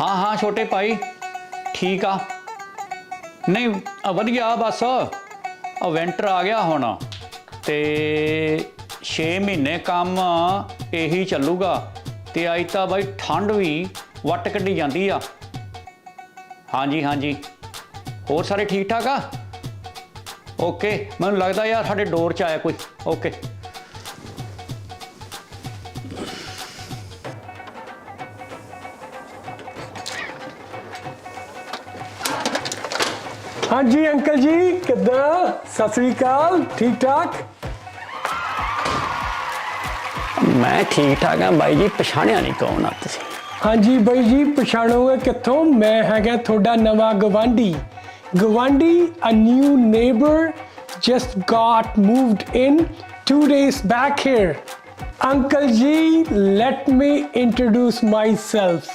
ਹਾਂ ਹਾਂ, ਛੋਟੇ ਭਾਈ। ਠੀਕ ਆ। ਨਹੀਂ ਆ ਵਧੀਆ, ਬਸ। ਆ ਵਿੰਟਰ ਆ ਗਿਆ ਹੁਣ। ਤੇ 6 ਮਹੀਨੇ ਕੰਮ ਇਹੀ ਚੱਲੂਗਾ। ਤੇ ਅੱਜ ਤਾਂ ਬਾਈ ਠੰਡ ਵੀ ਵੱਟ ਕੱਢੀ ਜਾਂਦੀ ਆ। ਹਾਂਜੀ ਹਾਂਜੀ। ਹੋਰ ਸਾਰੇ ਠੀਕ ਠਾਕ ਆ? ਓਕੇ, ਮੈਨੂੰ ਲੱਗਦਾ ਯਾਰ ਸਾਡੇ ਡੋਰ 'ਚ ਆਇਆ ਕੋਈ। ਓਕੇ। ਹਾਂਜੀ ਅੰਕਲ ਜੀ ਕਿੱਦਾਂ ਸਤਿ ਸ੍ਰੀ ਅਕਾਲ ਠੀਕ ਠਾਕ ਮੈਂ ਠੀਕ ਠਾਕ ਆ ਬਾਈ ਜੀ ਪਛਾਣਿਆ ਨਹੀਂ ਕੌਣ ਆ ਤੁਸੀਂ ਹਾਂਜੀ ਬਾਈ ਜੀ ਪਛਾਣੋਗੇ ਕਿੱਥੋਂ ਮੈਂ ਹੈਗਾ ਤੁਹਾਡਾ ਨਵਾਂ ਗਵਾਂਢੀ ਗਵਾਂਢੀ a new neighbor just got moved in two days back here uncle ji let me introduce myself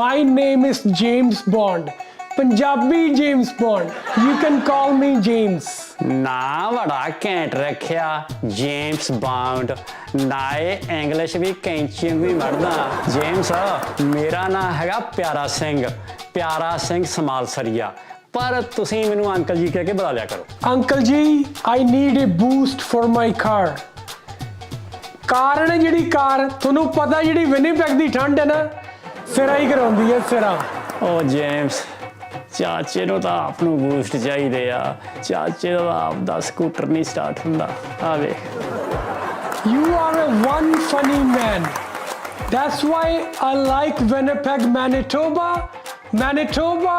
my name is james bond punjabi james bond you can call me james ਨਾ ਬੜਾ ਘੈਂਟ ਰੱਖਿਆ ਜੇਮਸ ਬਾਉਂਡ ਨਾਏ English ਵੀ ਕੈਂਚੀ ਵੀ ਮੜਦਾ James ਮੇਰਾ ਨਾਮ ਹੈਗਾ ਪਿਆਰਾ ਸਿੰਘ। ਪਿਆਰਾ ਸਿੰਘ ਸਮਾਲਸਰੀਆ। ਪਰ ਤੁਸੀਂ ਮੈਨੂੰ ਅੰਕਲ ਜੀ ਕਹਿ ਕੇ ਬੁਲਾ ਲਿਆ ਕਰੋ। Uncle ji I need a boost for my car car ਹੈ ਨਾ ਜਿਹੜੀ ਕਾਰ ਤੁਹਾਨੂੰ ਪਤਾ ਜਿਹੜੀ ਵਿਨੀਪੈਗ ਦੀ ਠੰਡ ਹੈ ਨਾ ਸਿਰਾ ਹੀ ਕਰਾਉਂਦੀ ਹੈ ਸਿਰਾ। ਓ ਜੇਮਸ ਚਾਚੇ ਨੂੰ ਤਾਂ ਆਪ ਨੂੰ ਬੂਸਟ ਚਾਹੀਦੇ ਆ ਚਾਚੇ ਦਾ ਆਪ ਦਾ ਸਕੂਟਰ ਨਹੀਂ ਸਟਾਰਟ ਹੁੰਦਾ ਆ ਵੇਖ You are a one funny man. That's why I like Winnipeg, Manitoba. Manitoba,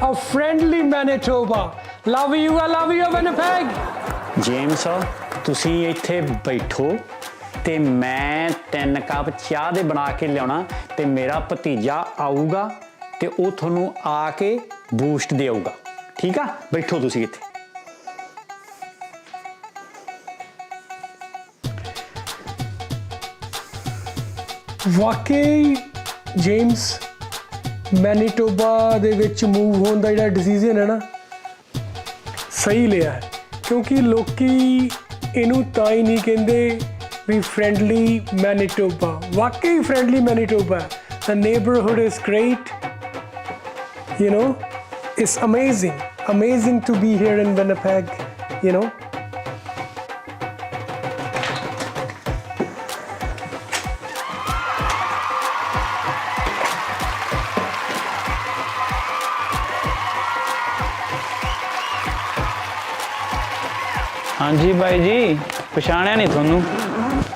a friendly Manitoba. Love you, I love you, Winnipeg. James ਤੁਸੀਂ ਇੱਥੇ ਬੈਠੋ ਤੇ ਮੈਂ ਤਿੰਨ ਕੱਪ ਚਾਹ ਦੇ ਬਣਾ ਕੇ ਲਿਆਉਣਾ ਤੇ ਮੇਰਾ ਭਤੀਜਾ ਆਊਗਾ ਤੇ ਉਹ ਤੁਹਾਨੂੰ ਆ ਕੇ ਬੂਸਟ ਦੇਊਗਾ ਠੀਕ ਆ? ਬੈਠੋ ਤੁਸੀਂ ਇੱਥੇ। ਵਾਕਈ ਜੇਮਸ, ਮੈਨੀਟੋਬਾ ਦੇ ਵਿੱਚ ਮੂਵ ਹੋਣ ਦਾ ਜਿਹੜਾ ਡਿਸੀਜਨ ਹੈ ਨਾ, ਸਹੀ ਲਿਆ ਹੈ। ਕਿਉਂਕਿ ਲੋਕੀ ਇਹਨੂੰ ਤਾਂ ਹੀ ਨਹੀਂ ਕਹਿੰਦੇ ਵੀ ਫ੍ਰੈਂਡਲੀ ਮੈਨੀਟੋਬਾ। ਵਾਕਈ friendly Manitoba the neighborhood is great, you know? it's amazing amazing to be here in winnipeg you know ਹਾਂਜੀ ਬਾਈ ਜੀ ਪਛਾਣਿਆ ਨਹੀਂ ਤੁਹਾਨੂੰ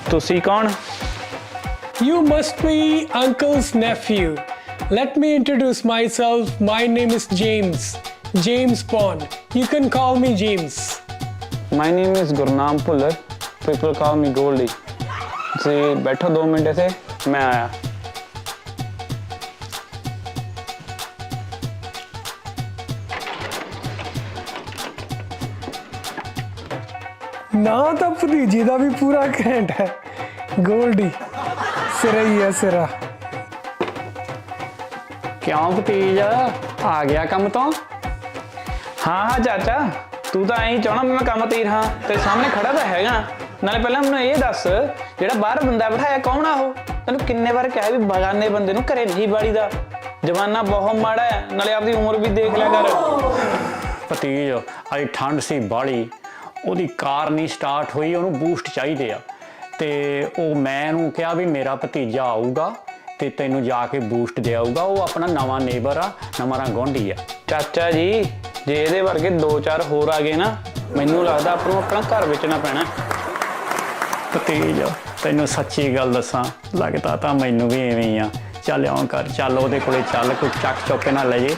ਤੁਸੀਂ ਕੌਣ You must be Uncle's nephew. Let me introduce myself. My name is James. James Bond. You can call me James. My name is Gurnam Bhullar people call me Goldie ਤੁਸੀਂ ਬੈਠੋ 2 minute ਇਥੇ ਮੈਂ ਆਇਆ ਨਾ ਤਾਂ ਭਤੀਜੀ ਦਾ ਵੀ ਪੂਰਾ ਘੈਂਟ ਹੈ ਗੋਲਡੀ ਸਿਰਾ ਹੀ ਹੈ ਸਿਰਾ ਕਿਉਂ ਭਤੀਜ ਆ ਗਿਆ ਕੰਮ ਤੋਂ? ਹਾਂ ਹਾਂ, ਚਾਚਾ। ਤੂੰ ਤਾਂ ਐਂ ਚਾਹਣਾ ਮੈਂ ਕੰਮ ਤੀਰ ਹਾਂ ਤੇ ਸਾਹਮਣੇ ਖੜਾ ਤਾਂ ਹੈਗਾ। ਨਾਲੇ ਪਹਿਲਾਂ ਮੈਨੂੰ ਇਹ ਦੱਸ, ਜਿਹੜਾ ਬਾਹਰ ਬੰਦਾ ਬਿਠਾਇਆ, ਕੌਣ ਆ ਉਹ? ਤੈਨੂੰ ਕਿੰਨੇ ਵਾਰ ਕਿਹਾ ਵੀ ਬਗਾਨੇ ਬੰਦੇ ਨੂੰ ਘਰੇ ਨਹੀਂ ਬਾੜੀਦਾ ਜਵਾਨਾ ਬਹੁਤ ਮਾੜਾ ਹੈ, ਨਾਲੇ ਆਪਦੀ ਉਮਰ ਵੀ ਦੇਖ ਲਿਆ ਕਰ। ਭਤੀਜ ਅੱਜ ਠੰਡ ਸੀ ਬਾਲੀ ਉਹਦੀ ਕਾਰ ਨਹੀਂ ਸਟਾਰਟ ਹੋਈ, ਉਹਨੂੰ ਬੂਸਟ ਚਾਹੀਦੇ ਆ। ਤੇ ਉਹ ਮੈਂ ਉਹਨੂੰ ਕਿਹਾ ਵੀ ਮੇਰਾ ਭਤੀਜਾ ਆਊਗਾ। ਤੇ ਤੈਨੂੰ ਜਾ ਕੇ ਬੂਸਟ ਦੇ ਆਊਗਾ ਉਹ ਆਪਣਾ ਨਵਾਂ ਨੇਬਰ ਆ, ਨਵਾਂ ਗੋਂਡੀ ਆ। ਚਾਚਾ ਜੀ, ਜੇ ਇਹਦੇ ਵਰਗੇ ਦੋ ਚਾਰ ਹੋਰ ਆ ਗਏ ਨਾ, ਮੈਨੂੰ ਲੱਗਦਾ ਆਪਾਂ ਨੂੰ ਆਪਣਾ ਘਰ ਵੇਚਣਾ ਪੈਣਾ। ਭਤੀਜ, ਤੈਨੂੰ ਸੱਚੀ ਗੱਲ ਦੱਸਾਂ, ਲੱਗਦਾ ਤਾਂ ਮੈਨੂੰ ਵੀ ਐਵੇਂ ਹੀ ਆ। ਚੱਲ ਆਉਂ ਕਰ, ਚੱਲ ਉਹਦੇ ਕੋਲੇ ਚੱਲ, ਕੋਈ ਚੱਕ ਚੁੱਕ ਕੇ ਨਾ ਲੈ ਜੇ।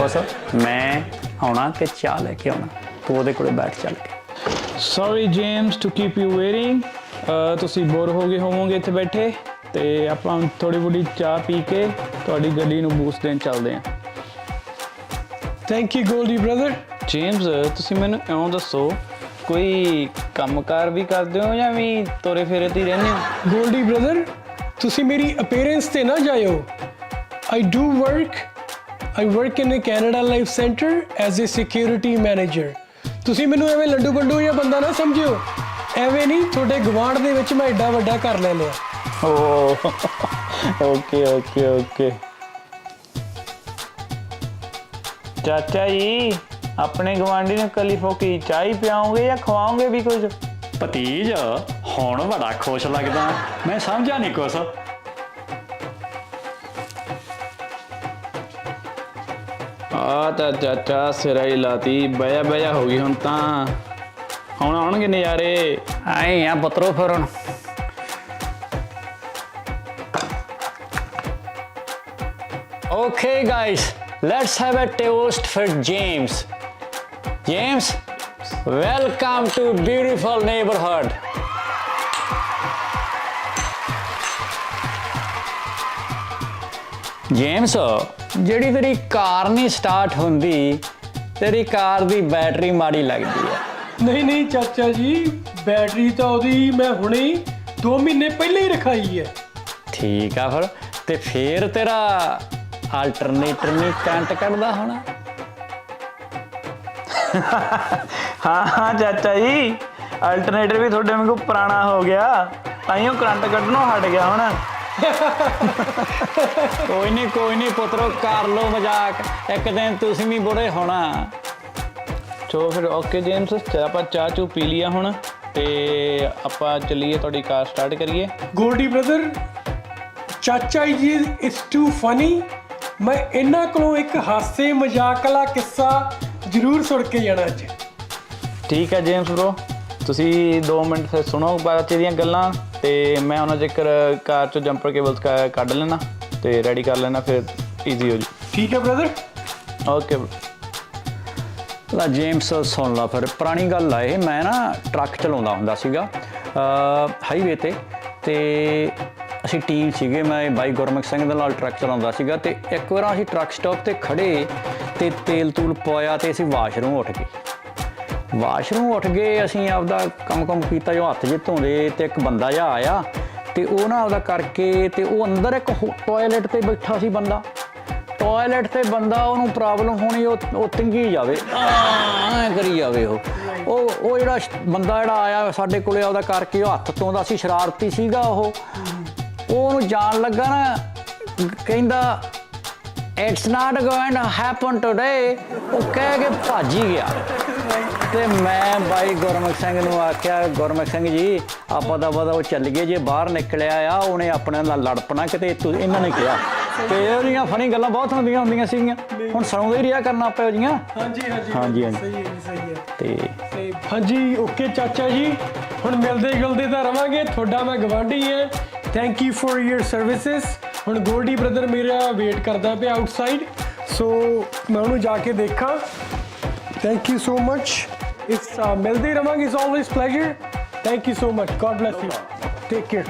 ਬਸ ਮੈਂ ਆਉਣਾ ਤੇ ਚਾਹ ਲੈ ਕੇ ਆਉਣਾ। ਤੂੰ ਉਹਦੇ ਕੋਲੇ ਬੈਠ ਚੱਲ ਕੇ। Sorry James to keep you waiting ਤੁਸੀਂ ਬੋਰ ਹੋ ਗਏ ਹੋਵੋਗੇ ਇੱਥੇ ਬੈਠੇ। ਤੇ ਆਪਾਂ ਥੋੜੀ ਬੁੜੀ ਚਾਹ ਪੀ ਕੇ ਤੁਹਾਡੀ ਗੱਡੀ ਨੂੰ ਬੂਸਟ ਦੇਣ ਚੱਲਦੇ ਹਾਂ। Thank you Goldie brother James ਤੁਸੀਂ ਮੈਨੂੰ ਇਉਂ ਦੱਸੋ ਕੋਈ ਕੰਮਕਾਰ ਵੀ ਕਰਦੇ ਹੋ ਜਾਂ ਵੀ ਤੋਰੇ ਫੇਰੇ ਤੇ ਹੀ ਰਹਿੰਦੇ ਹੋ? ਗੋਲਡੀ ਬ੍ਰਦਰ ਤੁਸੀਂ ਮੇਰੀ ਅਪੀਅਰੈਂਸ ਤੇ ਨਾ ਜਾਇਓ। I do work I work in a Canada life centre as a security manager ਤੁਸੀਂ ਮੈਨੂੰ ਐਵੇਂ ਲੰਡੂ ਬੰਡੂ ਜਾਂ ਬੰਦਾ ਨਾ ਸਮਝਿਓ। ਐਵੇਂ ਨਹੀਂ ਤੁਹਾਡੇ ਗਵਾਂਢ ਦੇ ਵਿੱਚ ਮੈਂ ਐਡਾ ਵੱਡਾ ਘਰ ਲੈ ਲਿਆ। ਓ। Okay okay okay. ਚਾਚਾ ਜੀ ਆਪਣੇ ਗਵਾਂਢੀ ਨੂੰ ਕਲੀ ਫੋਕੀ ਚਾਹ ਪਿਆਉਂਗੇ ਜਾਂ ਖਵਾਉਂਗੇ ਵੀ ਕੁਝ? ਭਤੀਜ ਹੁਣ ਬੜਾ ਖੁਸ਼ ਲੱਗਦਾ। ਮੈਂ ਸਮਝਿਆ ਨਹੀਂ ਕੁਛ। ਆ ਤਾਂ ਚਾਚਾ ਸਿਰਾ ਹੀ ਲਾਤੀ ਬਇਆ ਬਇਆ ਹੋ ਗਈ ਹੁਣ ਤਾਂ। ਹੁਣ ਆਉਣਗੇ ਨਜ਼ਾਰੇ। ਆਏ ਆ ਪੁੱਤਰੋ ਫਿਰ ਹੁਣ। Okay, guys, let's have a toast for James. James, welcome to beautiful neighborhood. James ਜਿਹੜੀ ਤੇਰੀ ਕਾਰ ਨਹੀਂ ਸਟਾਰਟ ਹੁੰਦੀ ਤੇਰੀ ਕਾਰ ਦੀ ਬੈਟਰੀ ਮਾੜੀ ਲੱਗਦੀ ਹੈ ਨਹੀਂ ਨਹੀਂ ਚਾਚਾ ਜੀ ਬੈਟਰੀ ਤਾਂ ਉਹਦੀ ਮੈਂ ਹੁਣੇ ਹੀ 2 ਮਹੀਨੇ ਪਹਿਲਾਂ ਹੀ ਰਖਾਈ ਹੈ ਠੀਕ ਆ ਫਿਰ ਤੇ ਫੇਰ ਤੇਰਾ ਆਲਟਰਨੇਟਰ ਨਹੀਂ ਕਰੰਟ ਕੱਢਦਾ ਹੋਣਾ। ਹਾਂ ਹਾਂ ਚਾਚਾ ਜੀ। ਅਲਟਰਨੇਟਰ ਵੀ ਤੁਹਾਡੇ ਵਾਂਗੂ ਪੁਰਾਣਾ ਹੋ ਗਿਆ। ਤਾਈਓ ਕਰੰਟ ਕੱਢਣੋਂ ਹਟ ਗਿਆ ਹੁਣ। ਕੋਈ ਨਹੀਂ ਕੋਈ ਨਹੀਂ ਪੁੱਤਰੋ ਕਰ ਲੋ ਮਜ਼ਾਕ। ਇੱਕ ਦਿਨ ਤੁਸੀਂ ਵੀ ਬੁੜੇ ਹੋਣਾ। ਚਲੋ ਫਿਰ ਓਕੇ ਜੇਮਸ ਚਲ ਆਪਾਂ ਚਾਹ ਚੂ ਪੀ ਲਿਆ ਹੁਣ ਤੇ ਆਪਾਂ ਚੱਲੀਏ ਤੁਹਾਡੀ ਕਾਰ ਸਟਾਰਟ ਕਰੀਏ। ਗੋਲਡੀ ਬ੍ਰਦਰ ਚਾਚਾ ਜੀ ਇਟਸ ਟੂ ਫਨੀ ਮੈਂ ਇਹਨਾਂ ਕੋਲੋਂ ਇੱਕ ਹਾਸੇ ਮਜ਼ਾਕ ਵਾਲਾ ਕਿੱਸਾ ਜ਼ਰੂਰ ਸੁਣ ਕੇ ਜਾਣਾ ਅੱਜ। ਠੀਕ ਹੈ ਜੇਮਸ ਬ్రో ਤੁਸੀਂ 2 ਮਿੰਟ ਫਿਰ ਸੁਣੋ ਬੱਚੇ ਦੀਆਂ ਗੱਲਾਂ ਤੇ ਮੈਂ ਉਹਨਾਂ ਚੱਕਰ ਕਾਰ ਚੋਂ ਜੰਪਰ ਕੇਬਲਸ ਕੱਢ ਲੈਣਾ ਤੇ ਰੈਡੀ ਕਰ ਲੈਣਾ ਫਿਰ ਈਜ਼ੀ ਹੋ ਜੂ। ਠੀਕ ਹੈ ਬ੍ਰਦਰ ਓਕੇ ਲਾ ਜੇਮਸ ਸੁਣ ਲਾ ਫਿਰ। ਪੁਰਾਣੀ ਗੱਲ ਆ ਇਹ। ਮੈਂ ਨਾ ਟਰੱਕ ਚਲਾਉਂਦਾ ਹੁੰਦਾ ਸੀਗਾ ਹਾਈਵੇ ਤੇ ਤੇ ਅਸੀਂ ਟੀਮ ਸੀਗੇ, ਮੈਂ ਬਾਈ ਗੁਰਮੁਖ ਸਿੰਘ ਦੇ ਨਾਲ ਟਰੱਕ ਚਲਾਉਂਦਾ ਸੀਗਾ ਤੇ ਇੱਕ ਵਾਰ ਅਸੀਂ ਟਰੱਕ ਸਟਾਪ ਤੇ ਖੜੇ ਤੇ ਤੇਲ ਤੂਲ ਪਾਇਆ ਤੇ ਅਸੀਂ ਵਾਸ਼ਰੂਮ ਉੱਠ ਗਏ। ਵਾਸ਼ਰੂਮ ਉੱਠ ਗਏ, ਅਸੀਂ ਆਪਦਾ ਕੰਮ ਕੰਮ ਕੀਤਾ, ਜੋ ਹੱਥ ਜੇ ਧੋਂਦੇ ਤੇ ਇੱਕ ਬੰਦਾ ਜਿਹਾ ਆਇਆ ਤੇ ਉਹ ਨਾ ਆਪਦਾ ਕਰਕੇ ਤੇ ਉਹ ਅੰਦਰ ਇੱਕ ਟਾਇਲਟ ਤੇ ਬੈਠਾ ਸੀ ਬੰਦਾ। ਟਾਇਲਟ ਤੇ ਬੰਦਾ, ਉਹਨੂੰ ਪ੍ਰੋਬਲਮ ਹੋਣੀ, ਉਹ ਉਹ ਤਿੰਗੀ ਜਾਵੇ। ਐ ਕਰੀ ਜਾਵੇ ਉਹ। ਉਹ ਉਹ ਜਿਹੜਾ ਬੰਦਾ ਜਿਹੜਾ ਆਇਆ ਸਾਡੇ ਕੋਲੇ ਉਹਦਾ ਕਰਕੇ ਉਹ ਹੱਥ ਧੋਂਦਾ ਸੀ, ਸ਼ਰਾਰਤੀ ਸੀਗਾ ਉਹ। ਉਹ ਉਹਨੂੰ ਜਾਣ ਲੱਗਾ ਨਾ ਕਹਿੰਦਾ it's not going to happen today ਉਹ ਕਹਿ ਕੇ ਭੱਜ ਹੀ ਗਿਆ। ਤੇ ਮੈਂ ਬਾਈ ਗੁਰਮੁਖ ਸਿੰਘ ਨੂੰ ਆਖਿਆ ਗੁਰਮੁਖ ਸਿੰਘ ਜੀ ਆਪਾਂ ਦਾ ਬਦਾ ਉਹ ਚੱਲ ਗਏ ਜੇ ਬਾਹਰ ਨਿਕਲਿਆ ਆ ਉਹਨੇ ਆਪਣੇ ਨਾਲ ਲੜ ਪਣਾ ਕਿਤੇ ਇਹਨਾਂ ਨੇ ਕਿਹਾ। ਤੇ ਇਹਦੀਆਂ ਫਨੀ ਗੱਲਾਂ ਬਹੁਤ ਹੁੰਦੀਆਂ ਹੁੰਦੀਆਂ ਸੀਗੀਆਂ। ਹੁਣ ਸੁਣਾਉਂਦੇ ਹੀ ਰਿਹਾ ਕਰਨਾ ਪਿਆ ਜੀਆਂ। ਹਾਂਜੀ ਹਾਂਜੀ ਹਾਂਜੀ, ਹਾਂਜੀ। ਸਹੀ ਹੈ ਸਹੀ ਹੈ। ਤੇ ਤੇ ਹਾਂਜੀ ਓਕੇ ਚਾਚਾ ਜੀ। ਹੁਣ ਮਿਲਦੇ ਗਿਲਦੇ ਤਾਂ ਰਵਾਂਗੇ। ਤੁਹਾਡਾ ਮੈਂ ਗਵਾਂਢੀ ਹਾਂ। Thank you for your services ਹੁਣ ਗੋਲਡੀ ਬ੍ਰਦਰ ਮੇਰਾ ਵੇਟ ਕਰਦਾ ਪਿਆ ਆਊਟਸਾਈਡ ਸੋ ਮੈਂ ਉਹਨੂੰ ਜਾ ਕੇ ਦੇਖਾਂ। ਥੈਂਕ ਯੂ ਸੋ ਮਚ ਇਸ ਮਿਲਦੇ ਰਵਾਂਗੇ it's always pleasure thank you so much God bless you take care